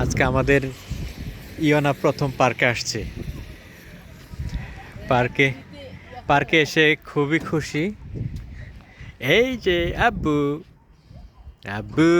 আজকে আমাদের ইয়না প্রথম পার্কে আসছে। পার্কে পার্কে এসে খুবই খুশি। এই যে আব্বু আব্বু,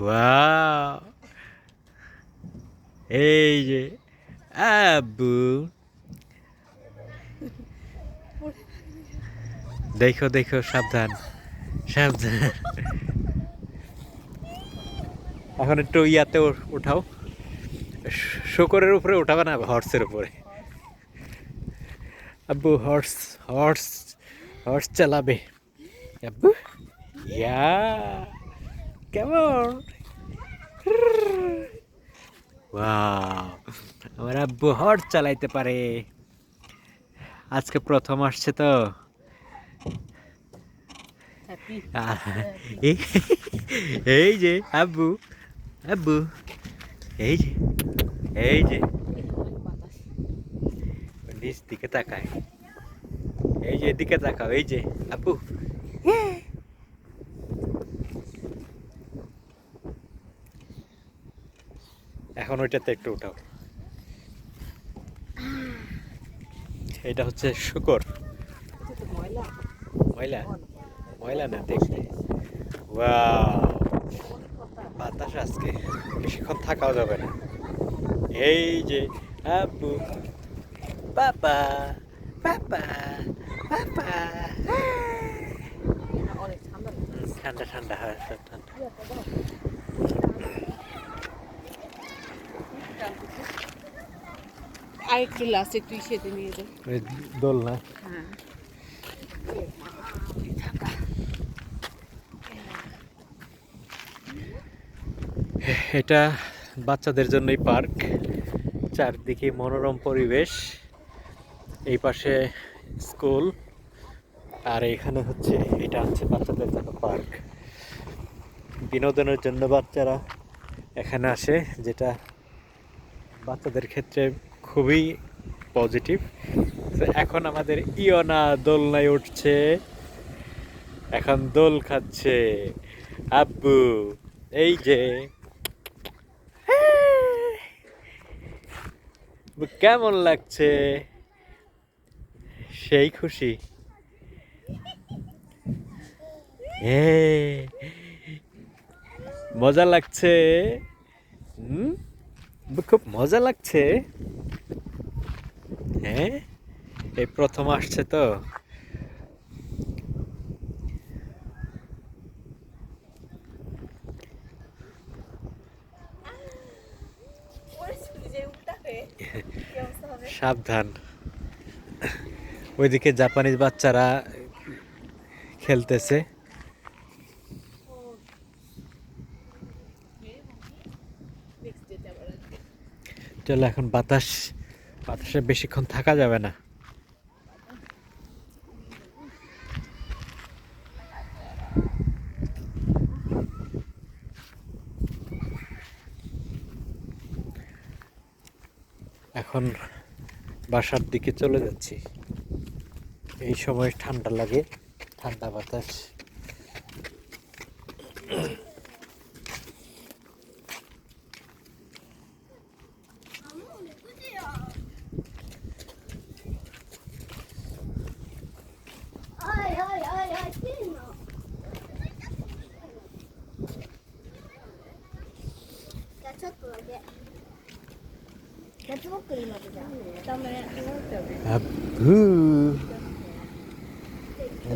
ওয়াও। এই যে আব্বু। দেখো দেখো, সাবধান সাবধান। এখন একটু ইয়াতে উঠাও। শুকরের উপরে উঠাবে না হর্সের উপরে। আব্বু হর্স হর্স হর্স চালাবে। আব্বু ইয়া কেমন? আমার আব্বু হর্স চালাইতে পারে। আজকে প্রথম আসছে তো। এই যে আব্বু। আব্বু এই যে এই যে নিচ দিকে তাকায় এই যে এদিকে তাকাও এই যে আব্বু এখন ওইটাতে একটু উঠাও। এটা হচ্ছে শুকর। ময়লা? ময়লা? না, দেখতে। ওয়াও অনেক কথা বাতাস আজকে বেশিক্ষণ থাকাও যাবে না। এই যে আব্বু বাবা বাবা বাবা ঠান্ডা ঠান্ডা হয় সব ঠান্ডা। আর একটু লাস্ট একটু ইসেতে নিয়ে যাও। ওই দোল না হ্যাঁ। এটা বাচ্চাদের জন্যই পার্ক। চারদিকে মনোরম পরিবেশ। এই পাশে স্কুল। আর এখানে হচ্ছে, এটা হচ্ছে বাচ্চাদের জন্য পার্ক। বিনোদনের জন্য বাচ্চারা এখানে আসে, যেটা বাচ্চাদের ক্ষেত্রে খুবই পজিটিভ এখন আমাদের ইয়না দোলনায় উঠছে। এখন দোল খাচ্ছে। আব্বু, এই যে কেমন লাগছে? সেই খুশি। মজা লাগছে? খুব মজা লাগছে। হ্যাঁ? এই প্রথম আসছে তো। সাবধান। ওইদিকে জাপানিজ বাচ্চারা খেলতেছে। চলো এখন বাতাস বাতাসে বেশিক্ষণ থাকা যাবে না। এখন বাসার দিকে চলে যাচ্ছি। এই সময় ঠান্ডা লাগে ঠান্ডা বাতাস।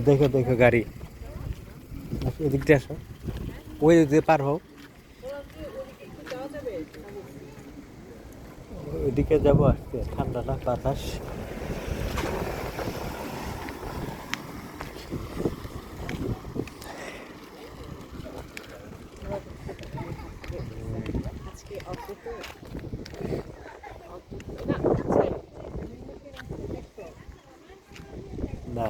দেখো দেখো গাড়ি। এদিকটা আসো। ওই দিক দিয়ে পার হও। ওইদিকে যাব আসতে ঠান্ডা না বাতাস আজকে অদ্ভুত না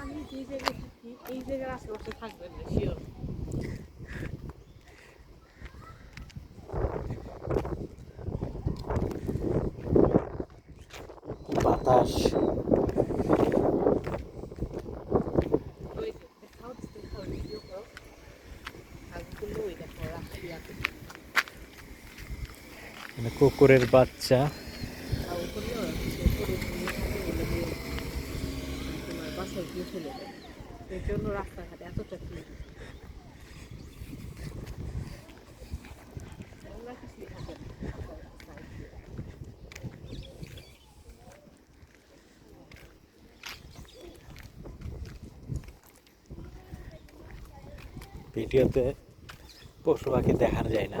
আমি যে জায়গায় থাকি এই জায়গার আশেপাশে থাকবেন না শিওর বাতাস মানে কুকুরের বাচ্চা বাসায় গিয়ে চলে যায় এর জন্য রাস্তাঘাটে এতটা দিয়ে। ভিডিওতে পশু পাখি দেখানো যায় না